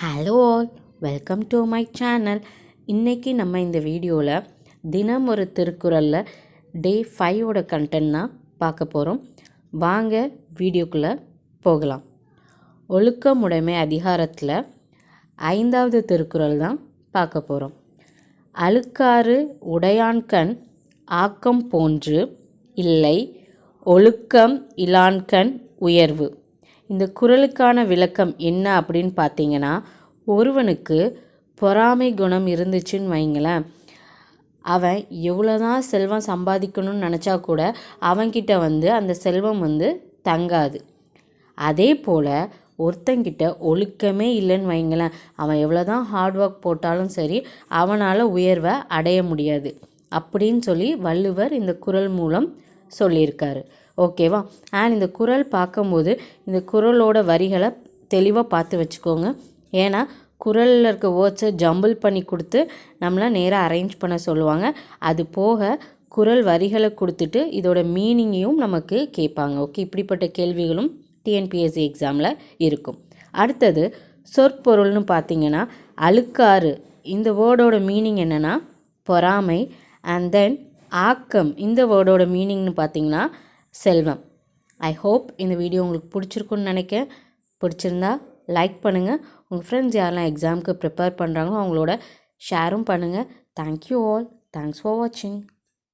Hello all welcome to my channel இன்றைக்கி நம்ம இந்த வீடியோவில் தினம் ஒரு திருக்குறளில் டே ஃபைவோட கண்டென்ட் தான் பார்க்க போகிறோம் வாங்க வீடியோக்குள்ளே போகலாம். ஒழுக்கமுடைமை அதிகாரத்தில் ஐந்தாவது திருக்குறள் தான் பார்க்க போகிறோம் அழுக்காறு உடையான்கண் ஆக்கம் போன்று இல்லை ஒழுக்கம் இலான்கண் உயர்வு. இந்த குறளுக்கான விளக்கம் என்ன அப்படின்னு பார்த்தீங்கன்னா ஒருவனுக்கு பொறாமை குணம் இருந்துச்சுன்னு வைங்களேன். அவன் எவ்வளோதான் செல்வம் சம்பாதிக்கணும்னு நினச்சா கூட அவன்கிட்ட வந்து அந்த செல்வம் வந்து தங்காது. அதே போல் ஒருத்தங்கிட்ட ஒழுக்கமே இல்லைன்னு வைங்களேன். அவன் எவ்வளோ தான் ஹார்ட் ஒர்க் போட்டாலும் சரி அவனால் உயர்வை அடைய முடியாது அப்படின்னு சொல்லி வள்ளுவர் இந்த குறள் மூலம் சொல்லியிருக்காரு. ஓகேவா? அண்ட் இந்த குறள் பார்க்கும்போது இந்த குறளோட வரிகளை தெளிவாக பார்த்து வச்சுக்கோங்க. ஏன்னா குரலில் இருக்க வேர்ட்ஸை ஜம்பிள் பண்ணி கொடுத்து நம்மளை நேராக அரேஞ்ச் பண்ண சொல்லுவாங்க. அது போக குரல் வரிகளை கொடுத்துட்டு இதோட மீனிங்கையும் நமக்கு கேட்பாங்க. ஓகே? இப்படிப்பட்ட கேள்விகளும் டிஎன்பிஎஸ்சி எக்ஸாமில் இருக்கும். அடுத்தது சொற்பொருள்னு பார்த்தீங்கன்னா அழுக்காறு. இந்த வேர்டோட மீனிங் என்னென்னா பொறாமை. அண்ட் தென் ஆக்கம். இந்த வேர்டோட மீனிங்னு பார்த்தீங்கன்னா செல்வம். ஐ ஹோப் இந்த வீடியோ உங்களுக்கு பிடிச்சிருக்குன்னு நினைக்கிறேன். பிடிச்சிருந்தா லைக் பண்ணுங்கள் உங்கள் ஃப்ரெண்ட்ஸ் யாரெல்லாம் எக்ஸாமுக்கு ப்ரிப்பேர் பண்ணுறாங்களோ அவங்களோட ஷேரும் பண்ணுங்கள் தேங்க்யூ ஆல் தேங்க்ஸ் ஃபார் வாட்சிங்